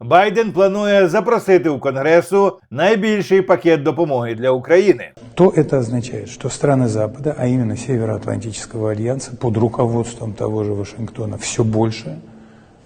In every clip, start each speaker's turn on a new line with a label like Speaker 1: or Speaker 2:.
Speaker 1: Байден планує запросити у Конгресу найбільший пакет допомоги для України.
Speaker 2: То это означает, что страны Запада, а именно Североатлантического альянса под руководством того же Вашингтона все больше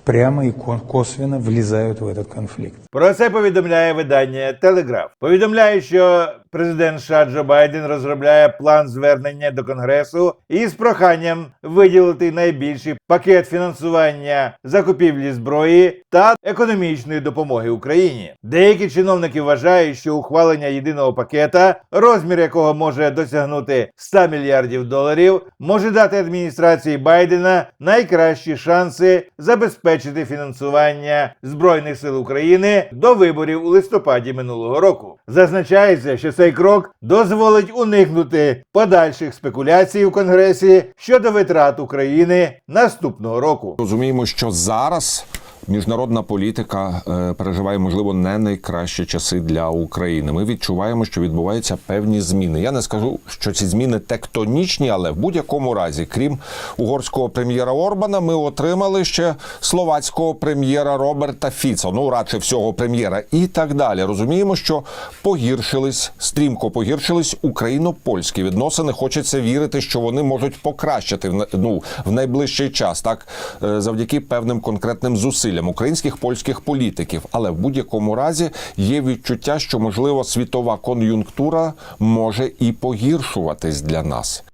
Speaker 2: прямо ко- косвенно влезают в этот конфликт.
Speaker 1: Про це повідомляє видання Телеграф. Повідомляє, що президент США Джо Байден розробляє план звернення до Конгресу із проханням виділити найбільший пакет фінансування закупівлі зброї та економічної допомоги Україні. Деякі чиновники вважають, що ухвалення єдиного пакета, розмір якого може досягнути 100 мільярдів доларів, може дати адміністрації Байдена найкращі шанси забезпечити фінансування збройних сил України до виборів у листопаді минулого року. Зазначається, що цей крок дозволить уникнути подальших спекуляцій у Конгресі щодо витрат України наступного року.
Speaker 3: Розуміємо, що зараз міжнародна політика е, переживає, можливо, не найкращі часи для України. Ми відчуваємо, що відбуваються певні зміни. Я не скажу, що ці зміни тектонічні, але в будь-якому разі, крім угорського прем'єра Орбана, ми отримали ще словацького прем'єра Роберта Фіца. Ну радше всього прем'єра, і так далі. Розуміємо, що погіршились стрімко погіршились україно-польські відносини. Хочеться вірити, що вони можуть покращити в ну, в найближчий час, так е, завдяки певним конкретним зусиллям українських польських політиків. Але в будь-якому разі є відчуття, що можливо світова кон'юнктура може і погіршуватись для нас.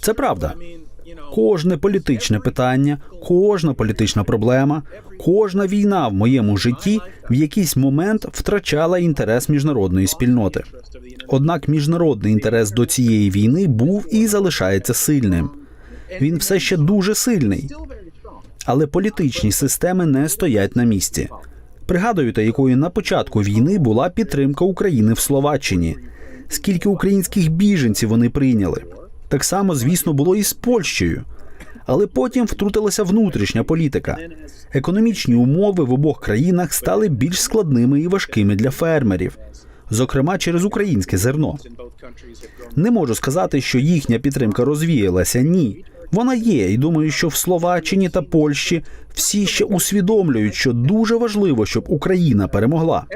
Speaker 4: Це правда. Кожне політичне питання, кожна політична проблема, кожна війна в моєму житті в якийсь момент втрачала інтерес міжнародної спільноти. Однак міжнародний інтерес до цієї війни був і залишається сильним. Він все ще дуже сильний, але політичні системи не стоять на місці. Пригадуєте, якою на початку війни була підтримка України в Словаччині. Скільки українських біженців вони прийняли? Так само, звісно, було і з Польщею. Але потім втрутилася внутрішня політика. Економічні умови в обох країнах стали більш складними і важкими для фермерів, зокрема через українське зерно. Не можу сказати, що їхня підтримка розвіялася. Ні. Вона є, і думаю, що в Словаччині та Польщі всі ще усвідомлюють, що дуже важливо, щоб Україна перемогла.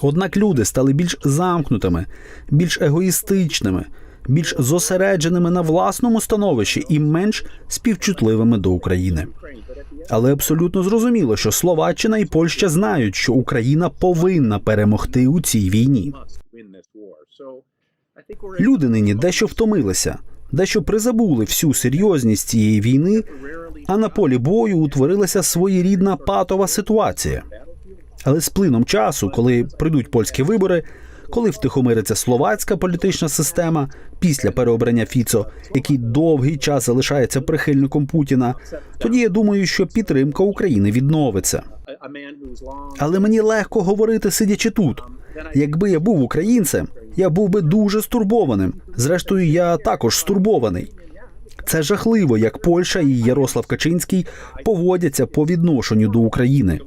Speaker 4: Однак люди стали більш замкнутими, більш егоїстичними, більш зосередженими на власному становищі і менш співчутливими до України. Але абсолютно зрозуміло, що Словаччина і Польща знають, що Україна повинна перемогти у цій війні. Люди нині дещо втомилися, дещо призабули всю серйозність цієї війни, а на полі бою утворилася своєрідна патова ситуація. Але з плином часу, коли прийдуть польські вибори, коли втихомириться словацька політична система після переобрання Фіцо, який довгий час залишається прихильником Путіна, тоді я думаю, що підтримка України відновиться. Але мені легко говорити, сидячи тут. Якби я був українцем, я був би дуже стурбованим. Зрештою, я також стурбований. Це жахливо, як Польща і Ярослав Качинський поводяться по відношенню до України.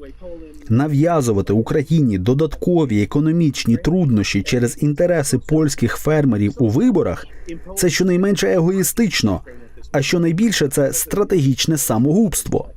Speaker 4: Нав'язувати Україні додаткові економічні труднощі через інтереси польських фермерів у виборах це щонайменше егоїстично, а щонайбільше це стратегічне самогубство.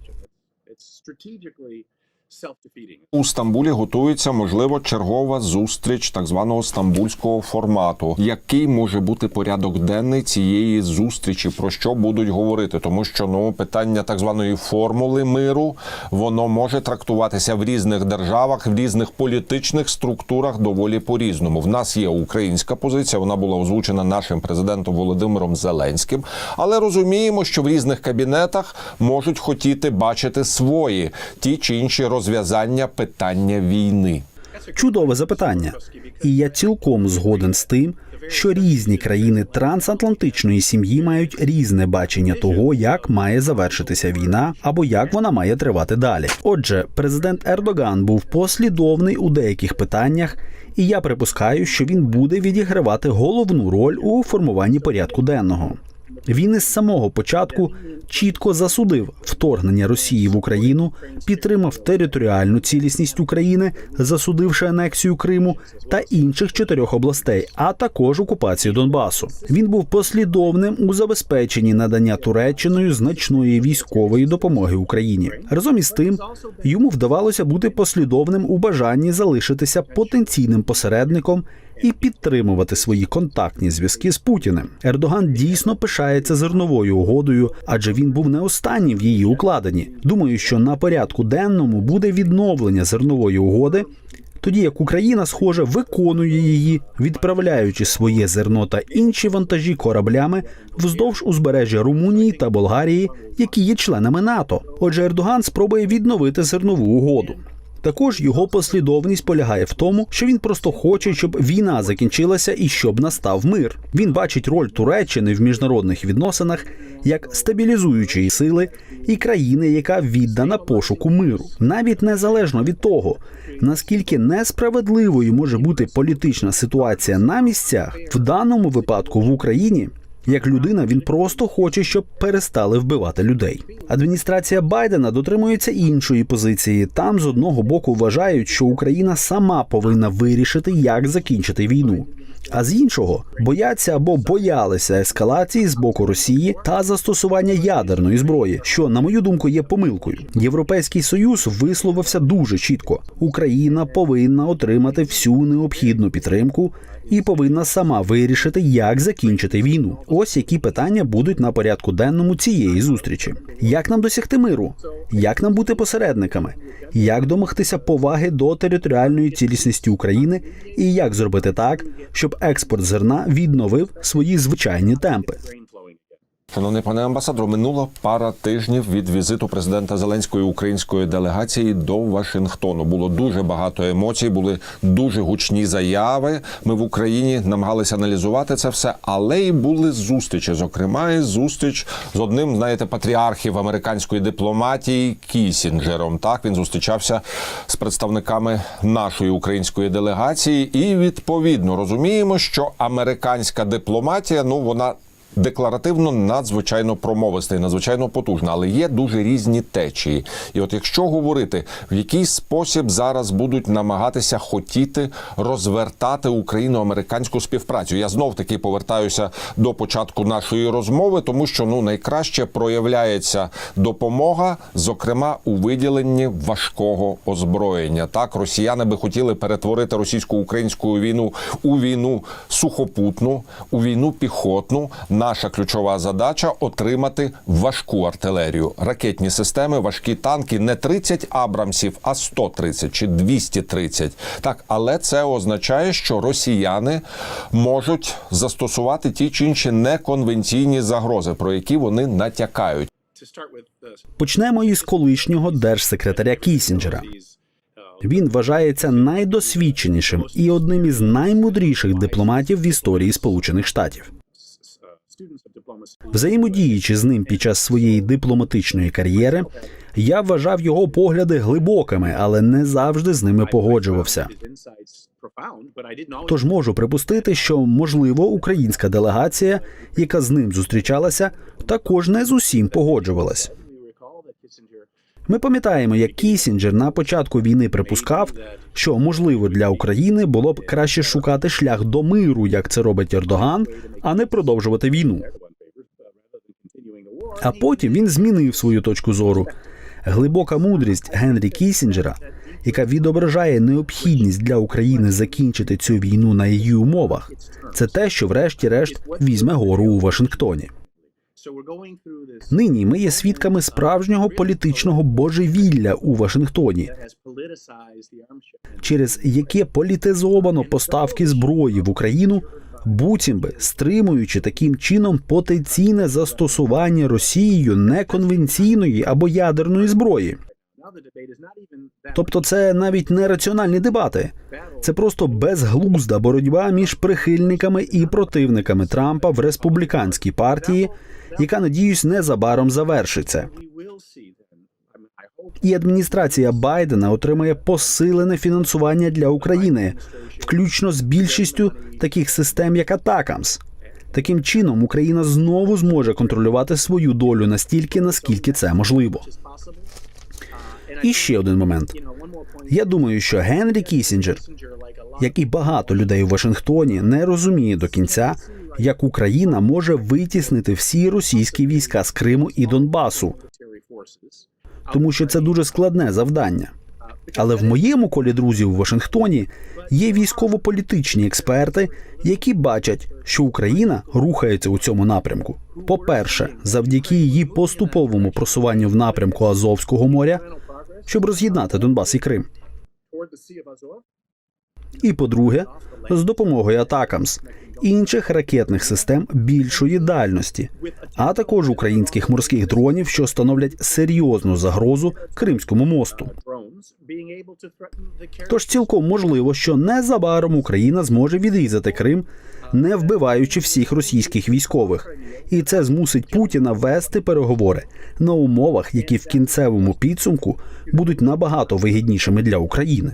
Speaker 3: У Стамбулі готується можливо чергова зустріч так званого стамбульського формату. Який може бути порядок денний цієї зустрічі? Про що будуть говорити? Тому що ну питання так званої формули миру воно може трактуватися в різних державах, в різних політичних структурах доволі по-різному. В нас є українська позиція. Вона була озвучена нашим президентом Володимиром Зеленським. Але розуміємо, що в різних кабінетах можуть хотіти бачити свої ті чи інші розв'язання питання війни.
Speaker 4: Чудове запитання. І я цілком згоден з тим, що різні країни трансатлантичної сім'ї мають різне бачення того, як має завершитися війна або як вона має тривати далі. Отже, президент Ердоган був послідовний у деяких питаннях, і я припускаю, що він буде відігравати головну роль у формуванні порядку денного. Він із самого початку чітко засудив вторгнення Росії в Україну, підтримав територіальну цілісність України, засудивши анексію Криму та інших чотирьох областей, а також окупацію Донбасу. Він був послідовним у забезпеченні надання Туреччиною значної військової допомоги Україні. Разом із тим, йому вдавалося бути послідовним у бажанні залишитися потенційним посередником і підтримувати свої контактні зв'язки з Путіним. Ердоган дійсно пишається зерновою угодою, адже він був не останній в її укладенні. Думаю, що на порядку денному буде відновлення зернової угоди. Тоді як Україна, схоже, виконує її, відправляючи своє зерно та інші вантажі кораблями вздовж узбережжя Румунії та Болгарії, які є членами НАТО. Отже, Ердоган спробує відновити зернову угоду. Також його послідовність полягає в тому, що він просто хоче, щоб війна закінчилася і щоб настав мир. Він бачить роль Туреччини в міжнародних відносинах як стабілізуючої сили і країни, яка віддана пошуку миру, навіть незалежно від того, наскільки несправедливою може бути політична ситуація на місцях, в даному випадку в Україні. Як людина, він просто хоче, щоб перестали вбивати людей. Адміністрація Байдена дотримується іншої позиції. Там з одного боку вважають, що Україна сама повинна вирішити, як закінчити війну. А з іншого бояться або боялися ескалації з боку Росії та застосування ядерної зброї, що, на мою думку, є помилкою. Європейський союз висловився дуже чітко: Україна повинна отримати всю необхідну підтримку і повинна сама вирішити, як закінчити війну. Ось які питання будуть на порядку денному цієї зустрічі: як нам досягти миру, як нам бути посередниками, як домогтися поваги до територіальної цілісності України, і як зробити так, щоб експорт зерна відновив свої звичайні темпи.
Speaker 3: Шановний пане амбасадор, минула пара тижнів від візиту президента Зеленської української делегації до Вашингтону. Було дуже багато емоцій, були дуже гучні заяви. Ми в Україні намагалися аналізувати це все, але й були зустрічі. Зокрема, і зустріч з одним, знаєте, патріархів американської дипломатії Кісінджером. Так він зустрічався з представниками нашої української делегації, і відповідно розуміємо, що американська дипломатія, ну вона декларативно надзвичайно промовиста надзвичайно потужна, але є дуже різні течії. І от якщо говорити, в який спосіб зараз будуть намагатися хотіти розвертати україно-американську співпрацю, я знов таки повертаюся до початку нашої розмови, тому що ну найкраще проявляється допомога, зокрема у виділенні важкого озброєння. Так, росіяни би хотіли перетворити російсько-українську війну у війну сухопутну, у війну піхотну. Наша ключова задача отримати важку артилерію, ракетні системи, важкі танки, не 30 абрамсів, а 130 чи 230. Так, але це означає, що росіяни можуть застосувати ті чи інші неконвенційні загрози, про які вони натякають.
Speaker 4: Почнемо із колишнього держсекретаря Кісінджера. Він вважається найдосвідченішим і одним із наймудріших дипломатів в історії Сполучених Штатів. Взаємодіючи з ним під час своєї дипломатичної кар'єри, я вважав його погляди глибокими, але не завжди з ними погоджувався. Тож можу припустити, що можливо українська делегація, яка з ним зустрічалася, також не з усім погоджувалась. Ми пам'ятаємо, як Кісінджер на початку війни припускав, що можливо для України було б краще шукати шлях до миру, як це робить Ердоган, а не продовжувати війну. А потім він змінив свою точку зору. Глибока мудрість Генрі Кісінджера, яка відображає необхідність для України закінчити цю війну на її умовах, це те, що врешті-решт візьме гору у Вашингтоні. Нині ми є свідками справжнього політичного божевілля у Вашингтоні, через яке політизовано поставки зброї в Україну, буцім би стримуючи таким чином потенційне застосування Росією неконвенційної або ядерної зброї. Тобто, це навіть не раціональні дебати, це просто безглузда боротьба між прихильниками і противниками Трампа в республіканській партії, яка надіюсь незабаром завершиться. І адміністрація Байдена отримає посилене фінансування для України, включно з більшістю таких систем, як Атакамс. Таким чином, Україна знову зможе контролювати свою долю настільки, наскільки це можливо. І ще один момент. Я думаю, що Генрі Кісінджер, як і багато людей у Вашингтоні, не розуміє до кінця, як Україна може витіснити всі російські війська з Криму і Донбасу, тому що це дуже складне завдання. Але в моєму колі друзів у Вашингтоні є військово-політичні експерти, які бачать, що Україна рухається у цьому напрямку. По-перше, завдяки її поступовому просуванню в напрямку Азовського моря, щоб роз'єднати Донбас і Крим. І по-друге, з допомогою Атакамс інших ракетних систем більшої дальності, а також українських морських дронів, що становлять серйозну загрозу Кримському мосту. Тож цілком можливо, що незабаром Україна зможе відрізати Крим, не вбиваючи всіх російських військових, і це змусить Путіна вести переговори на умовах, які в кінцевому підсумку будуть набагато вигіднішими для України.